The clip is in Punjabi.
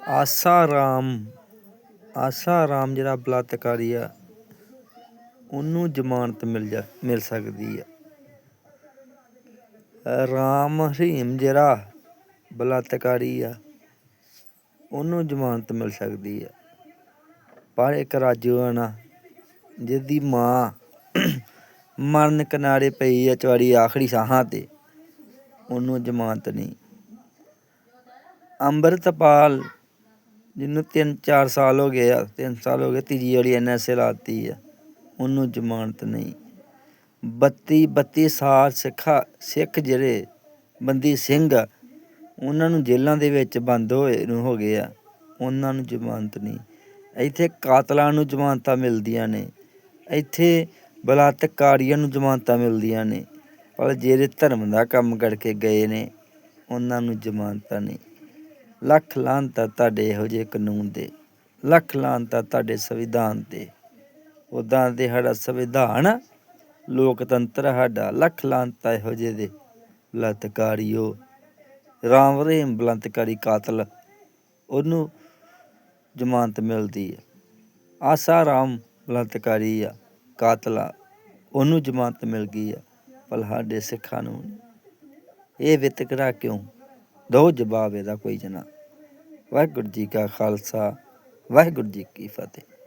ਆਸਾ ਰਾਮ ਆਸਾ ਰਾਮ ਜਿਹੜਾ ਬਲਾਤਕਾਰੀ ਆ, ਉਹਨੂੰ ਜ਼ਮਾਨਤ ਮਿਲ ਜਾ, ਮਿਲ ਸਕਦੀ ਆ। ਰਾਮ ਰਹੀਮ ਜਿਹੜਾ ਬਲਾਤਕਾਰੀ ਆ, ਉਹਨੂੰ ਜ਼ਮਾਨਤ ਮਿਲ ਸਕਦੀ ਆ। ਪਰ ਇੱਕ ਰਾਜੂ ਆ ਨਾ ਜਿਹਦੀ ਮਾਂ ਮਰਨ ਕਿਨਾਰੇ ਪਈ ਆ ਚਵਾੜੀ ਆਖਰੀ ਸਾਹਾਂ ਤੇ, ਉਹਨੂੰ ਜ਼ਮਾਨਤ ਨਹੀਂ। ਅੰਮ੍ਰਿਤਪਾਲ ਜਿਹਨੂੰ 3-4 ਸਾਲ ਹੋ ਗਏ ਆ 3 ਸਾਲ ਹੋ ਗਏ ਤੀਜੀ ਵਾਲੀ ਐਨਐਸਏ ਲਾਤੀ ਆ। ਉਹਨੂੰ ਜ਼ਮਾਨਤ ਨਹੀਂ। 32 32 ਸਾਲ ਸਿੱਖਾ ਸਿੱਖ ਜਿਹੜੇ ਬੰਦੀ ਸਿੰਘ ਆ, ਉਹਨਾਂ ਨੂੰ ਜੇਲ੍ਹਾਂ ਦੇ ਵਿੱਚ ਬੰਦ ਹੋਏ ਨੂੰ ਹੋ ਗਏ ਆ। ਉਹਨਾਂ ਨੂੰ ਜ਼ਮਾਨਤ ਨਹੀਂ। ਇੱਥੇ ਕਾਤਲਾਂ ਨੂੰ ਜ਼ਮਾਨਤਾਂ ਮਿਲਦੀਆਂ ਨੇ। ਇੱਥੇ ਬਲਾਤਕਾਰੀਆਂ ਨੂੰ ਜ਼ਮਾਨਤਾਂ ਮਿਲਦੀਆਂ ਨੇ। ਪਰ ਜਿਹੜੇ ਧਰਮ ਦਾ ਕੰਮ ਕਰਕੇ ਗਏ ਨੇ ਉਹਨਾਂ ਨੂੰ ਜ਼ਮਾਨਤਾਂ ਨਹੀਂ। ਲੱਖ ਲਾਹਨਤਾਂ ਤੁਹਾਡੇ ਇਹੋ ਜਿਹੇ ਕਾਨੂੰਨ ਦੇ, ਲੱਖ ਲਾਹਨਤਾਂ ਤੁਹਾਡੇ ਸੰਵਿਧਾਨ ਤੇ ਉਦਾਂ ਦੇ ਸਾਡਾ ਸੰਵਿਧਾਨ, ਲੋਕਤੰਤਰ ਸਾਡਾ, ਲੱਖ ਲਾਹਨਤਾਂ ਇਹੋ ਜਿਹੇ ਦੇ। ਬਲਾਤਕਾਰੀਓ, ਰਾਮ ਰਹੀਮ ਬਲੰਤਕਾਰੀ ਕਾਤਲ, ਉਹਨੂੰ ਜ਼ਮਾਨਤ ਮਿਲਦੀ ਹੈ ਆਸਾ ਰਾਮ ਬਲੰਤਕਾਰੀ ਆ, ਕਾਤਲਾ ਉਹਨੂੰ ਜ਼ਮਾਨਤ ਮਿਲ ਗਈ ਆ, ਪਰ ਸਾਡੇ ਸਿੱਖਾਂ ਨੂੰ ਇਹ ਵਿਤਕਰਾ ਕਿਉਂ? ਦੋ ਜਵਾਬ ਇਹਦਾ ਕੋਈ ਜਨਾ ਵਾਹਿਗੁਰੂ ਜੀ ਕਾ ਖਾਲਸਾ ਵਾਹਿਗੁਰੂ ਜੀ ਕੀ ਫਤਿਹ।